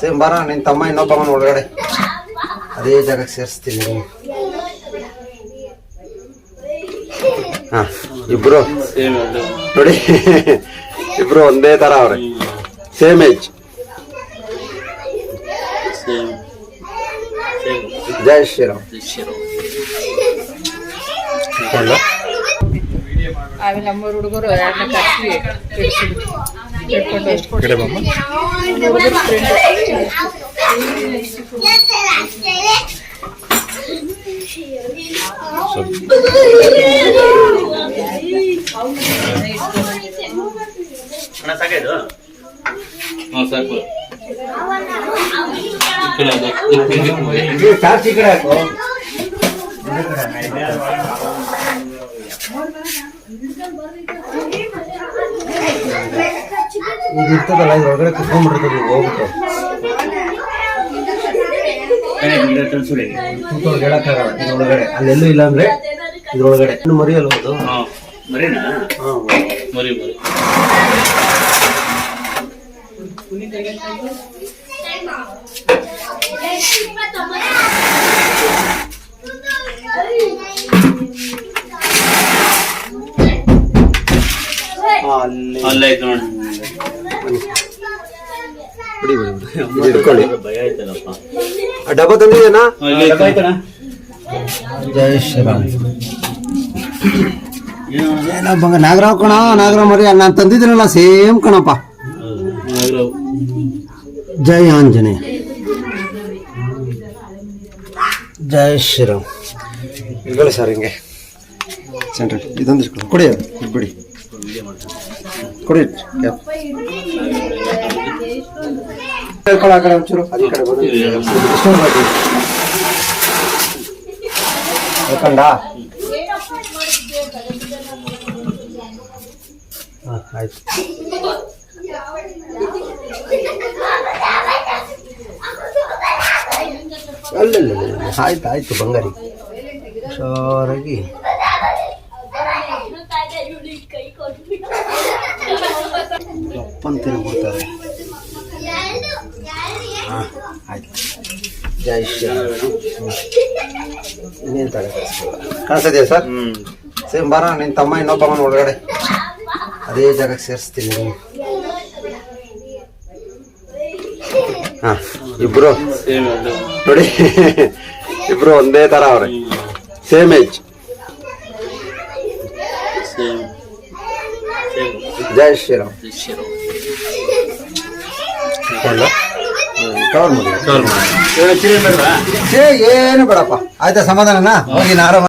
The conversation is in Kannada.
ಸೇಮ್ ಬರ, ನಿನ್ ತಮ್ಮ ಇನ್ನೊಬ್ಬವನ ಒಳಗಡೆ. ಅದೇ ಜಾಗಕ್ಕೆ ಸೇರಿಸ್ತೀನಿ ಹಾಂ, ಇಬ್ರು. ನೋಡಿ, ಇಬ್ರು ಒಂದೇ ತರ ಅವ್ರೆ. Same age. ಜೈ ಶ್ರೀರಾಮ್. ನಮ್ಮೂರು ಹುಡುಗರು ಯಾರನ್ನ ಕರ್ಸಿ ಸಾಕು ಈ ಕಡೆ ಹಾಕು. ಈಗ ಇರ್ತದಲ್ಲ ಇದ್ರೊಳಗಡೆ ಕುತ್ಕೊಂಡ್ಬಿಡ್ತದೆ ಈಗ ಹೋಗ್ಬಿಟ್ಟು. ಕೂತ್ಕೊಂಡು ಹೇಳಕ್ಕಾಗಲ್ಲ ಇದ್ರೊಳಗಡೆ. ಅಲ್ಲೆಲ್ಲೂ ಇಲ್ಲ ಅಂದ್ರೆ ಇದ್ರೊಳಗಡೆ. ಇನ್ನು ಮರಿಯಲ್ಲ ಅದು ಹಾಂ ಮರಿನಾ? ಹಾಂ ಮರಿ. ಮರಿ ಅಲ್ಲ. ಅಲ್ಲೇ ಆಯ್ತು ನೋಡಿ ಬಿಡಿ ಬಿಡಿ ಬಿಡಿ ಇದು ಇಟ್ಕೊಳ್ಳಿ ಭಯ ಆಯ್ತಲ್ಲಪ್ಪ ಆ ಡಬ್ಬ ತಂದಿದ್ದೇನಾ. ಜೈ ಶ್ರೀರಾಮ್. ಏನೋ ಬಂಗ ನಾಗರಾವ್ ಕಣ ನಾಗರಾವ್ ಮರಿ ನಾನು ತಂದಿದ್ದೀನಲ್ಲ ಸೇಮ್ ಕಣಪ್ಪ. ಜೈ ಆಂಜನೇಯ. ಜೈ ಶ್ರೀರಾಮ್. ಇಟ್ಕೊಳ್ಳಿ ಸರ್ ಹಿಂಗೆ. ಸೆಂಟ್ರ್ ಇದೊಂದು ಕೊಡಿ. ಬಿಡಿ ಕೊಡಿ. ಆ ಕಡೆ ಒಂಚೂರು ಅದು ಕಡೆ ಆಗ್ತಿದೆ. ಹೇಳ್ಕೊಂಡಾ? ಹಾಂ ಆಯ್ತು. ಆಯ್ತು ಆಯ್ತು ಬಂಗಾರಿ. ಹುಷಾರಾಗಿ. ಹಾಂ ಆಯ್ತು ಜೈ ಶ್ರೀರಾಮ್ ಇನ್ನೇನು ತಲೆ ಕಾಣಿಸ್ತಿದೆಯಾ ಸರ್ ಸೇಮ್ ಬಾರ ನಿನ್ ತಮ್ಮ ಇನ್ನೊಬ್ಬವನ ಒಳಗಡೆ ಅದೇ ಜಾಗಕ್ಕೆ ಸೇರಿಸ್ತೀನಿ. ಹಾ ಅದು ನೋಡಿ ಇಬ್ರು ಒಂದೇ ತರ ಅವ್ರೆ ಸೇಮ್ ಏಜ್ ಸೇಮ್ ಜೈ ಶ್ರೀರಾಮ್ ಶಿರೋ ಕೊಂಡು ಕವರ್ ಮಾಡಿ ಕಾಲ್ ಮಾಡಿ ಚಿರಿ ಬೇಡವಾ ಏ ಏನು ಬೇಡಪ್ಪ ಆಯ್ತಾ ಸಮಾಧಾನನಾ ಹೋಗಿ ಆರಾಮ